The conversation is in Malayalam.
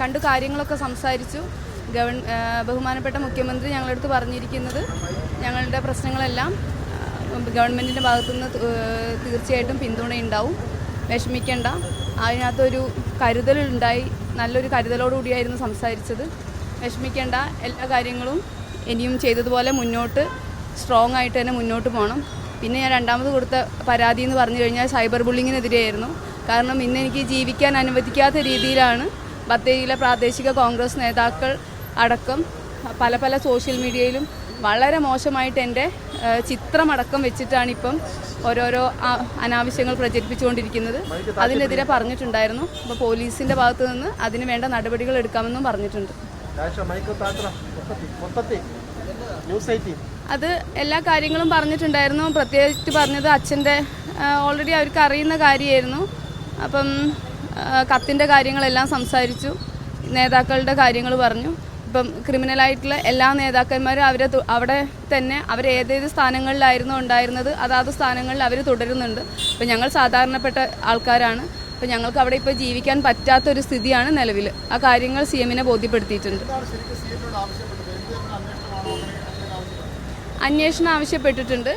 കണ്ടു കാര്യങ്ങളൊക്കെ സംസാരിച്ചു. ഗവൺ ബഹുമാനപ്പെട്ട മുഖ്യമന്ത്രി ഞങ്ങളടുത്ത് പറഞ്ഞിരിക്കുന്നത് ഞങ്ങളുടെ പ്രശ്നങ്ങളെല്ലാം ഗവൺമെന്റിന്റെ ഭാഗത്തുനിന്ന് തീർച്ചയായിട്ടും പിന്തുണയുണ്ടാവും. വിഷമിക്കേണ്ട. അതിനകത്തൊരു കരുതലുണ്ടായി നല്ലൊരു കരുതലോടുകൂടിയായിരുന്നു സംസാരിച്ചത്. വിഷമിക്കേണ്ട. എല്ലാ കാര്യങ്ങളും ഇനിയും ചെയ്തതുപോലെ മുന്നോട്ട് സ്ട്രോങ് ആയിട്ട് തന്നെ മുന്നോട്ട് പോകണം പിന്നെ ഞാൻ രണ്ടാമത് കൊടുത്ത പരാതി എന്ന് പറഞ്ഞു കഴിഞ്ഞാൽ സൈബർ ബുള്ളിങ്ങിനെതിരെയായിരുന്നു കാരണം ഇന്ന് എനിക്ക് ജീവിക്കാൻ അനുവദിക്കാത്ത രീതിയിലാണ് ബത്തേരിയിലെ പ്രാദേശിക കോൺഗ്രസ് നേതാക്കൾ അടക്കം പല പല സോഷ്യൽ മീഡിയയിലും വളരെ മോശമായിട്ട് എന്റെ ചിത്രമടക്കം വെച്ചിട്ടാണ് ഇപ്പം ഓരോരോ അനാവശ്യങ്ങൾ പ്രചരിപ്പിച്ചുകൊണ്ടിരിക്കുന്നത്. അതിനെതിരെ പറഞ്ഞിട്ടുണ്ടായിരുന്നു. അപ്പോൾ പോലീസിന്റെ ഭാഗത്തു നിന്ന് അതിന് വേണ്ട നടപടികൾ എടുക്കാമെന്നും പറഞ്ഞിട്ടുണ്ട്. അത് എല്ലാ കാര്യങ്ങളും പറഞ്ഞിട്ടുണ്ടായിരുന്നു. പ്രത്യേകിച്ച് പറഞ്ഞത് അച്ഛന്റെ ഓൾറെഡി അവർക്ക് അറിയുന്ന കാര്യമായിരുന്നു. അപ്പം കത്തിന്റെ കാര്യങ്ങളെല്ലാം സംസാരിച്ചു. നേതാക്കളുടെ കാര്യങ്ങൾ പറഞ്ഞു. ഇപ്പം ക്രിമിനലായിട്ടുള്ള എല്ലാ നേതാക്കന്മാരും അവരെ അവിടെ തന്നെ അവർ ഏതേത് സ്ഥാനങ്ങളിലായിരുന്നു ഉണ്ടായിരുന്നത് അതാത് സ്ഥാനങ്ങളിൽ അവർ തുടരുന്നുണ്ട്. അപ്പം ഞങ്ങൾ സാധാരണപ്പെട്ട ആൾക്കാരാണ്. അപ്പം ഞങ്ങൾക്ക് അവിടെ ഇപ്പോൾ ജീവിക്കാൻ പറ്റാത്തൊരു സ്ഥിതിയാണ് നിലവിൽ. ആ കാര്യങ്ങൾ സി എമ്മിനെ ബോധ്യപ്പെടുത്തിയിട്ടുണ്ട്. അന്വേഷണം ആവശ്യപ്പെട്ടിട്ടുണ്ട്.